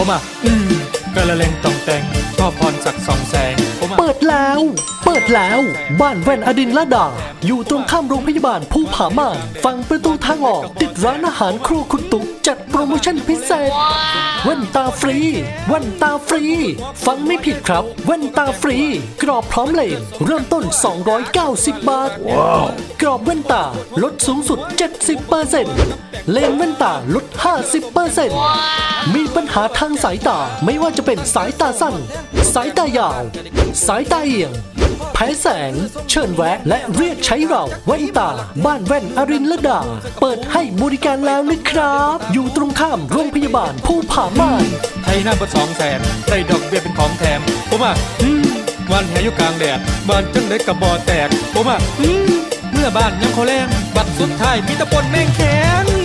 ผมอะอืมกระเลงต่องแตงพ่อพรศักดิ์สองแสงผมอะเปิดแล้ว เปิดแล้ว บ้านแว่นอดินละดา อยู่ตรงข้ามโรงพยาบาลภูผาม่านฝั่งประตูทางออก ติดร้านอาหารครัวคุณตุ๊กจัดโปรโมชั่นพิเศษ ว่นตาฟรี แว่นตาฟรี ฟังไม่ผิดครับ แว่นตาฟรี กรอบพร้อมเลนเริ่มต้น 290 บาท กรอบแว่นตาลดสูงสุด 70%เลนส์แว่นตาลด 50%มีปัญหาทางสายตาไม่ว่าจะเป็นสายตาสั้น สายตายาว สายตาเอียงแพ้แสง เชิญแวะ และเรียกใช้เราแว่นตา บ้านแว่นอรินละดา เปิดให้บริการแล้วนะครับ อยู่ตรงข้ามโรงพยาบาลผู้ผาบ้านไทยหน้าเบอสองแสนได้ดอกเบี้ยเป็นของแถมผมอะวันแหอยู่กลางแดดบ้านจังได้กับบอแตกผมอะเมื่อบ้านยังเขาแรงบัตรสุดท้ายมีตะปนแม่งแข็ง